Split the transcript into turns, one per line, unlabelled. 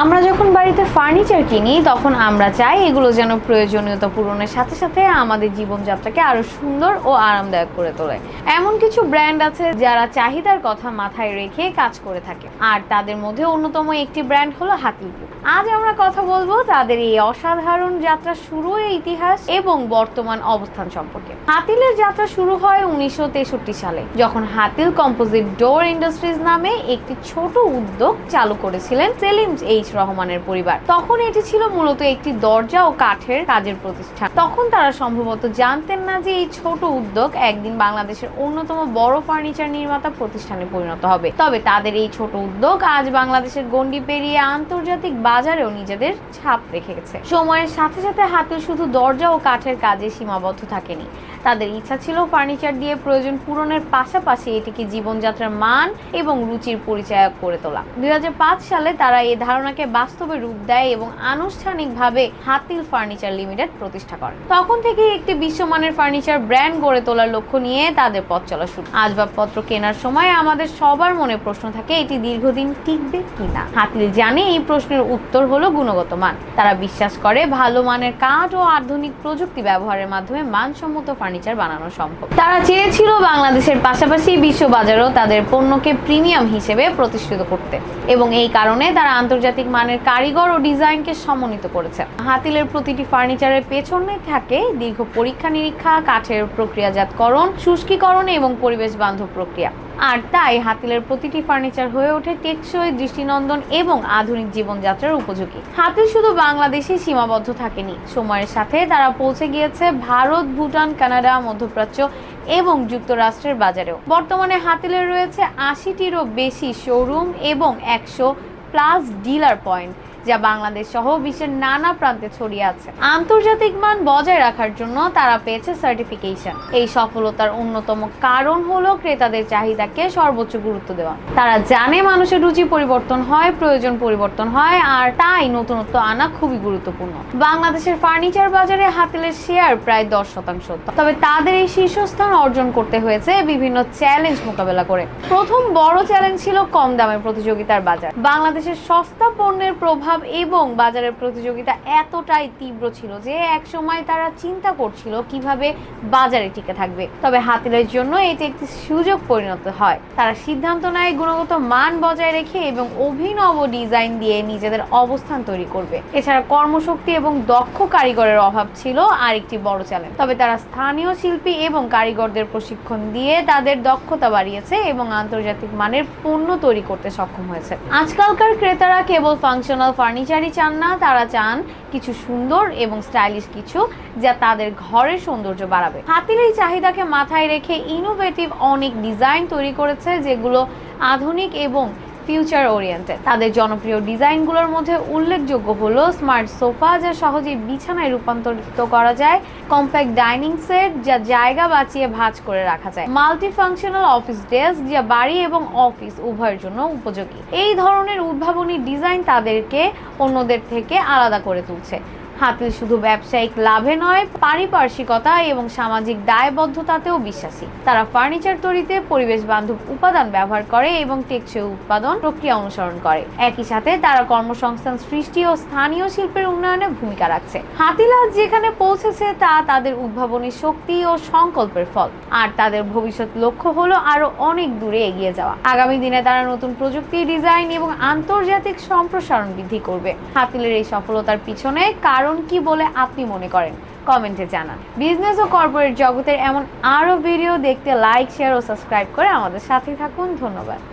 আমরা যখন বাড়িতে ফার্নিচার কিনি, তখন আমরা চাই এগুলো যেন প্রয়োজনীয়তা পূরণের সাথে সাথে আমাদের জীবনযাত্রাকে আরও সুন্দর ও আরামদায়ক করে তোলে। এমন কিছু ব্র্যান্ড আছে যারা চাহিদার কথা মাথায় রেখে কাজ করে থাকে। আর তাদের মধ্যে অন্যতম একটি ব্র্যান্ড হলো হাতিল গ্রুপ আজ আমরা কথা বলব তাদের এই অসাধারণ যাত্রা শুরু ইতিহাস এবং বর্তমান অবস্থান সম্পর্কে। হাতিলের যাত্রা শুরু হয় উনিশশো তেষট্টি সালে, যখন হাতিল কম্পোজিট ডোর ইন্ডাস্ট্রিজ নামে একটি ছোট উদ্যোগ চালু করেছিলেন সেলিম এইচ রহমানের পরিবার। তখন এটি ছিল মূলত একটি দরজা ও কাঠের কাজের প্রতিষ্ঠান। তখন তারা সম্ভবত জানতেন না যে এই ছোট উদ্যোগ একদিন বাংলাদেশের অন্যতম বড় ফার্নিচার নির্মাতা প্রতিষ্ঠানে পরিণত হবে। তবে তাদের এই ছোট উদ্যোগ আজ বাংলাদেশের গণ্ডি পেরিয়ে আন্তর্জাতিক বাজারেও নিজেদের ছাপ রেখে গেছে। সময়ের সাথে সাথে হাতে শুধু দরজা ও কাঠের কাজে সীমাবদ্ধ থাকেনি। তাদের ইচ্ছা ছিল ফার্নিচার দিয়ে প্রয়োজন পূরণের পাশাপাশি এটিকে জীবনযাত্রার মান এবং রুচির পরিচয় করে তোলা। দু হাজার পাঁচ সালে তারা এই ধারণাকে বাস্তবে রূপ দেয় এবং আনুষ্ঠানিকভাবে হাতিল ফার্নিচার লিমিটেড প্রতিষ্ঠা করে তখন থেকে একটি বিশ্বমানের ফার্নিচার ব্র্যান্ড গড়ে তোলার লক্ষ্য নিয়ে তাদের পথ চলা শুরু। আসবাবপত্র কেনার সময় আমাদের সবার মনে প্রশ্ন থাকে, এটি দীর্ঘদিন টিকবে কিনা? হাতিল জানে এই প্রশ্নের উত্তর হলো গুণগত মান। তারা বিশ্বাস করে ভালো মানের কাঠ ও আধুনিক প্রযুক্তি ব্যবহারের মাধ্যমে মানসম্মত ফার্নিচার বানানো সম্ভব। তারা চেয়েছিল বাংলাদেশের পাশাপাশি বিশ্ব বাজারেও তাদের পণ্যকে প্রিমিয়াম হিসেবে প্রতিষ্ঠিত করতে এবং এই কারণে তারা আন্তর্জাতিক মানের কারিগর ও ডিজাইনকে সমন্বিত করেছে। হাতিলের প্রতিটি ফার্নিচারের পেছনে থাকে দীর্ঘ পরীক্ষা নিরীক্ষা কাঠের প্রক্রিয়াজাতকরণ, শুষ্কীকরণ এবং পরিবেশ বান্ধব প্রক্রিয়া। আর তাই হাতিলের প্রতিটি ফার্নিচার হয়ে ওঠে টেকসই দৃষ্টিনন্দন এবং আধুনিক জীবনযাত্রার উপযোগী। হাতিল শুধু বাংলাদেশে সীমাবদ্ধ থাকেনি। সময়ের সাথে তারা পৌঁছে গিয়েছে ভারত, ভুটান, কানাডা, মধ্যপ্রাচ্য এবং যুক্তরাষ্ট্রের বাজারেও। বর্তমানে হাতিলের রয়েছে আশিটিরও বেশি শোরুম এবং একশো প্লাস ডিলার পয়েন্ট যা বাংলাদেশ সহ বিশ্বের নানা প্রান্তে ছড়িয়ে আছে। আন্তর্জাতিক মান বজায় রাখার জন্য তারা পেয়েছে সার্টিফিকেশন এই সফলতার অন্যতম কারণ হলো ক্রেতাদের চাহিদাকে সর্বোচ্চ গুরুত্ব দেওয়া। তারা জানে মানুষের রুচি পরিবর্তন হয়, প্রয়োজন পরিবর্তন হয়, আর তাই নতুনত্ব আনা খুবই গুরুত্বপূর্ণ। বাংলাদেশের ফার্নিচার বাজারে হাতিলের শেয়ার প্রায় দশ শতাংশ। তবে তাদের এই শীর্ষস্থান অর্জন করতে হয়েছে বিভিন্ন চ্যালেঞ্জ মোকাবেলা করে। প্রথম বড় চ্যালেঞ্জ ছিল কম দামের প্রতিযোগিতার বাজার। বাংলাদেশের সস্তা পণ্যের প্রভাব এবং বাজারের প্রতিযোগিতা এতটাই তীব্র ছিল যে এক সময় তারা চিন্তা করছিল কীভাবে বাজারে টিকে থাকবে। তবে হাতিলের জন্য এটি একটি সুযোগ পরিণত হয়। তারা সিদ্ধান্ত নেয় গুণগত মান বজায় রেখে এবং অভিনব ডিজাইন দিয়ে নিজেদের অবস্থান তৈরি করবে। এছাড়া কর্মশক্তি এবং দক্ষ কারিগরের অভাব ছিল আরেকটি বড় চ্যালেঞ্জ তবে তারা স্থানীয় শিল্পী এবং কারিগরদের প্রশিক্ষণ দিয়ে তাদের দক্ষতা বাড়িয়েছে এবং আন্তর্জাতিক মানের পণ্য তৈরি করতে সক্ষম হয়েছে। আজকালকার ক্রেতারা কেবল ফাংশনাল ফার্নিচারই চান না, তারা চান কিছু সুন্দর এবং স্টাইলিশ কিছু যা তাদের ঘরের সৌন্দর্য বাড়াবে। হাতির এই চাহিদাকে মাথায় রেখে ইনোভেটিভ অনেক ডিজাইন তৈরি করেছে, যেগুলো আধুনিক এবং ফিউচার ওরিয়েন্টেড তাদের জনপ্রিয় ডিজাইনগুলোর মধ্যে উল্লেখযোগ্য হলো স্মার্ট সোফা যা সহজেই বিছানায় রূপান্তরিত করা যায়। কম্প্যাক্ট ডাইনিং সেট যা জায়গা বাঁচিয়ে ভাঁজ করে রাখা যায়। মাল্টি ফাংশনাল অফিস ডেস্ক যা বাড়ি এবং অফিস উভয়ের জন্য উপযোগী। এই ধরনের উদ্ভাবনী ডিজাইন তাদেরকে অন্যদের থেকে আলাদা করে তুলছে। হাতিল শুধু ব্যবসায়িক লাভে নয়, পারিপার্শ্বিকতা এবং সামাজিক দায়বদ্ধতাতেও বিশ্বাসী। তারা ফার্নিচার তৈরিতে পরিবেশ বান্ধব উপাদান ব্যবহার করে এবং টেকসই উৎপাদন প্রক্রিয়া অনুসরণ করে। একই সাথে তারা কর্মসংস্থান সৃষ্টি ও স্থানীয় শিল্পের উন্নয়নে ভূমিকা রাখছে। হাতিল যেখানে পৌঁছেছে তা তাদের উদ্ভাবনী শক্তি ও সংকল্পের ফল। আর তাদের ভবিষ্যৎ লক্ষ্য হলো আরও অনেক দূরে এগিয়ে যাওয়া। আগামী দিনে তারা নতুন প্রযুক্তি, ডিজাইন এবং আন্তর্জাতিক সম্প্রসারণ বৃদ্ধি করবে। হাতিলের এই সফলতার পিছনে কারণ কি বলে আপনি মনে করেন? কমেন্টে জানান। বিজনেস ও কর্পোরেট জগতের এমন আরও ভিডিও দেখতে লাইক শেয়ার ও সাবস্ক্রাইব করে আমাদের সাথে থাকুন। ধন্যবাদ।